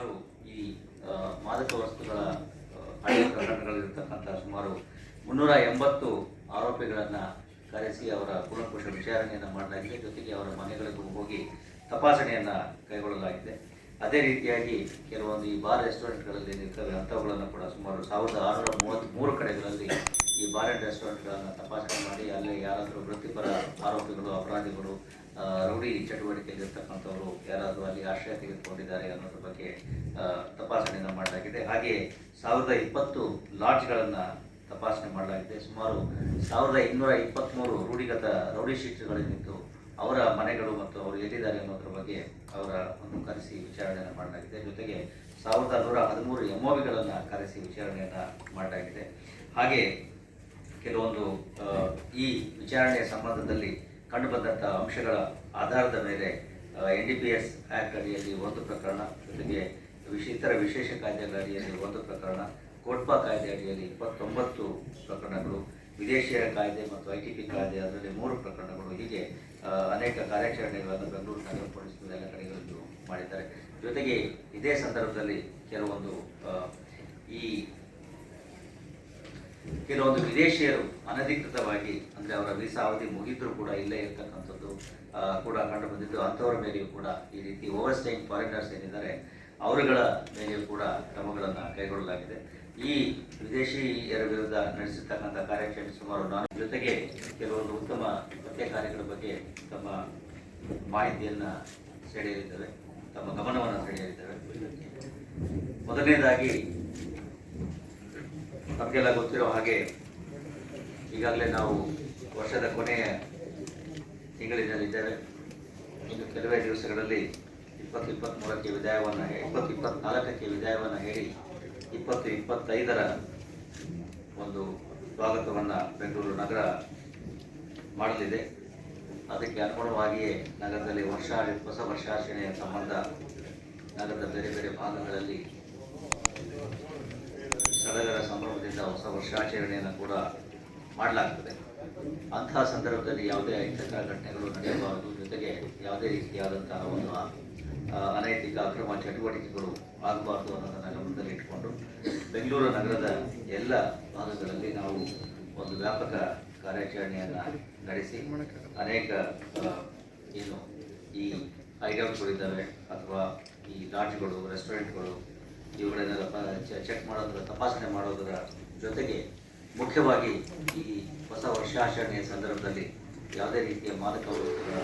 ಸುಮಾರು ಈ ಮಾದಕ ವಸ್ತುಗಳ ಹಳೆಯ ಪ್ರಕರಣಗಳಲ್ಲಿರ್ತಕ್ಕಂಥ ಸುಮಾರು ಮುನ್ನೂರ ಎಂಬತ್ತು ಆರೋಪಿಗಳನ್ನು ಕರೆಸಿ ಅವರ ಕುಲಂಕುಶ ವಿಚಾರಣೆಯನ್ನು ಮಾಡಲಾಗಿದೆ. ಜೊತೆಗೆ ಅವರ ಮನೆಗಳಿಗೂ ಹೋಗಿ ತಪಾಸಣೆಯನ್ನು ಕೈಗೊಳ್ಳಲಾಗಿದೆ. ಅದೇ ರೀತಿಯಾಗಿ ಕೆಲವೊಂದು ಈ ಬಾರ್ ರೆಸ್ಟೋರೆಂಟ್ಗಳಲ್ಲಿ ನಿಲ್ತವೆ ಅಂಥವುಗಳನ್ನು ಕೂಡ ಸುಮಾರು ಸಾವಿರದ ಆರುನೂರ ಮೂವತ್ತ್ಮೂರು ಕಡೆಗಳಲ್ಲಿ ಈ ಬಾರ್ ಆ್ಯಂಡ್ ರೆಸ್ಟೋರೆಂಟ್ಗಳನ್ನು ತಪಾಸಣೆ ಮಾಡಿ, ಅಲ್ಲೇ ಯಾರಾದರೂ ವೃತ್ತಿಪರ ಆರೋಪಿಗಳು, ಅಪರಾಧಿಗಳು ರೌಡಿ ಚಟುವಟಿಕೆಯಲ್ಲಿ ಇರ್ತಕ್ಕಂಥವರು ಯಾರಾದರೂ ಅಲ್ಲಿ ಆಶ್ರಯ ತೆಗೆದುಕೊಂಡಿದ್ದಾರೆ ಅನ್ನೋದ್ರ ಬಗ್ಗೆ ತಪಾಸಣೆಯನ್ನು ಮಾಡಲಾಗಿದೆ. ಹಾಗೆ ಸಾವಿರದ ಇಪ್ಪತ್ತು ಲಾಡ್ಜ್ಗಳನ್ನು ತಪಾಸಣೆ ಮಾಡಲಾಗಿದೆ. ಸುಮಾರು ಸಾವಿರದ ಇನ್ನೂರ ಇಪ್ಪತ್ತ್ಮೂರು ರೂಢಿಗತ ರೌಡಿ ಶಿಕ್ಷೆಗಳೇನಿತ್ತು ಅವರ ಮನೆಗಳು ಮತ್ತು ಅವರು ಎಲ್ಲಿದ್ದಾರೆ ಅನ್ನೋದ್ರ ಬಗ್ಗೆ ಅವರ ಒಂದು ಕರೆಸಿ ವಿಚಾರಣೆಯನ್ನು ಮಾಡಲಾಗಿದೆ. ಜೊತೆಗೆ ಸಾವಿರದ ನೂರ ಹದಿಮೂರು ಎಮ್ಒವಿಗಳನ್ನು ಕರೆಸಿ ವಿಚಾರಣೆಯನ್ನು ಮಾಡಲಾಗಿದೆ. ಹಾಗೆ ಕೆಲವೊಂದು ಈ ವಿಚಾರಣೆಯ ಸಂಬಂಧದಲ್ಲಿ ಕಂಡುಬಂದಂಥ ಅಂಶಗಳ ಆಧಾರದ ಮೇಲೆ N D P S act ಅಡಿಯಲ್ಲಿ ಒಂದು ಪ್ರಕರಣ, ಜೊತೆಗೆ ವಿಶ್, ಇತರ ವಿಶೇಷ ಕಾಯ್ದೆಗಳ ಅಡಿಯಲ್ಲಿ ಒಂದು ಪ್ರಕರಣ ಕೋಟ್ಪಾ ಕಾಯ್ದೆ ಅಡಿಯಲ್ಲಿ ಇಪ್ಪತ್ತೊಂಬತ್ತು ಪ್ರಕರಣಗಳು, ವಿದೇಶಿಯರ ಕಾಯ್ದೆ ಮತ್ತು ಐ ಟಿ ಪಿ ಕಾಯ್ದೆ, ಅದರಲ್ಲಿ ಮೂರು ಪ್ರಕರಣಗಳು, ಹೀಗೆ ಅನೇಕ ಕಾರ್ಯಾಚರಣೆಗಳನ್ನು ಬೆಂಗಳೂರು ನಗರ ಪೊಲೀಸ್ ಎಲ್ಲ ಕಡೆಗಳಲ್ಲೂ ಮಾಡಿದ್ದಾರೆ. ಜೊತೆಗೆ ಇದೇ ಸಂದರ್ಭದಲ್ಲಿ ಕೆಲವೊಂದು ಈ ಕೆಲವೊಂದು ವಿದೇಶಿಯರು ಅನಧಿಕೃತವಾಗಿ, ಅಂದರೆ ಅವರ ವೀಸಾ ಅವಧಿ ಮುಗಿದ್ರೂ ಕೂಡ ಇಲ್ಲೇ ಇರ್ತಕ್ಕಂಥದ್ದು ಕೂಡ ಕಂಡು ಬಂದಿದ್ದು, ಅಂಥವರ ಮೇಲೆಯೂ ಕೂಡ ಈ ರೀತಿ ಓವರ್ ಸ್ಟೇಯಿಂಗ್ ಫಾರಿನರ್ಸ್ ಏನಿದ್ದಾರೆ, ಅವರುಗಳ ಮೇಲೆಯೂ ಕೂಡ ಕ್ರಮಗಳನ್ನು ಕೈಗೊಳ್ಳಲಾಗಿದೆ. ಈ ವಿದೇಶಿಯರ ವಿರುದ್ಧ ನಡೆಸಿರ್ತಕ್ಕಂಥ ಕಾರ್ಯಾಚರಣೆ ಸುಮಾರು ನಾನು ಜೊತೆಗೆ ಕೆಲವೊಂದು ಉತ್ತಮ ಪತ್ತೆ ಕಾರ್ಯಗಳ ಬಗ್ಗೆ ತಮ್ಮ ಮಾಹಿತಿಯನ್ನು ಸೆಳೆಯಲಿದ್ದೇವೆ ತಮ್ಮ ಗಮನವನ್ನು ಸೆಳೆಯಲಿದ್ದೇವೆ ಮೊದಲನೇದಾಗಿ ನಮಗೆಲ್ಲ ಗೊತ್ತಿರೋ ಹಾಗೆ ಈಗಾಗಲೇ ನಾವು ವರ್ಷದ ಕೊನೆಯ ತಿಂಗಳಿನಲ್ಲಿದ್ದೇವೆ. ಇನ್ನು ಕೆಲವೇ ದಿವಸಗಳಲ್ಲಿ ಇಪ್ಪತ್ತು ಇಪ್ಪತ್ತ್ಮೂರಕ್ಕೆ ವಿದಾಯವನ್ನು ಇಪ್ಪತ್ತು ಇಪ್ಪತ್ನಾಲ್ಕಕ್ಕೆ ವಿದಾಯವನ್ನು ಹೇಳಿ ಇಪ್ಪತ್ತು ಇಪ್ಪತ್ತೈದರ ಒಂದು ಸ್ವಾಗತವನ್ನು ಬೆಂಗಳೂರು ನಗರ ಮಾಡಲಿದೆ. ಅದಕ್ಕೆ ಅನುಗುಣವಾಗಿಯೇ ನಗರದಲ್ಲಿ ವರ್ಷ ಹೊಸ ವರ್ಷಾಚರಣೆಯ ಸಂಬಂಧ ನಗರದ ಬೇರೆ ಬೇರೆ ಭಾಗಗಳಲ್ಲಿ ಸಡಗರ ಸಂಭ್ರಮದಿಂದ ಹೊಸ ವರ್ಷಾಚರಣೆಯನ್ನು ಕೂಡ ಮಾಡಲಾಗ್ತದೆ. ಅಂತಹ ಸಂದರ್ಭದಲ್ಲಿ ಯಾವುದೇ ಅಹಿತಕರ ಘಟನೆಗಳು ನಡೆಯಬಾರದು. ಜೊತೆಗೆ ಯಾವುದೇ ರೀತಿಯಾದಂತಹ ಒಂದು ಅನೈತಿಕ ಅಕ್ರಮ ಚಟುವಟಿಕೆಗಳು ಆಗಬಾರ್ದು ಅನ್ನೋದನ್ನು ಗಮನದಲ್ಲಿ ಇಟ್ಟುಕೊಂಡು ಬೆಂಗಳೂರು ನಗರದ ಎಲ್ಲ ಭಾಗಗಳಲ್ಲಿ ನಾವು ಒಂದು ವ್ಯಾಪಕ ಕಾರ್ಯಾಚರಣೆಯನ್ನು ನಡೆಸಿ ಅನೇಕ ಏನು ಈ ಐಟಮ್ಸ್ಗಳಿದ್ದಾವೆ ಅಥವಾ ಈ ಲಾಡ್ಜ್ಗಳು, ರೆಸ್ಟೋರೆಂಟ್ಗಳು ಇವುಗಳನ್ನೆಲ್ಲ ಚೆಕ್ ಮಾಡೋದ್ರ, ತಪಾಸಣೆ ಮಾಡೋದರ ಜೊತೆಗೆ ಮುಖ್ಯವಾಗಿ ಈ ಹೊಸ ವರ್ಷಾಚರಣೆಯ ಸಂದರ್ಭದಲ್ಲಿ ಯಾವುದೇ ರೀತಿಯ ಮಾದಕ ವಸ್ತುಗಳ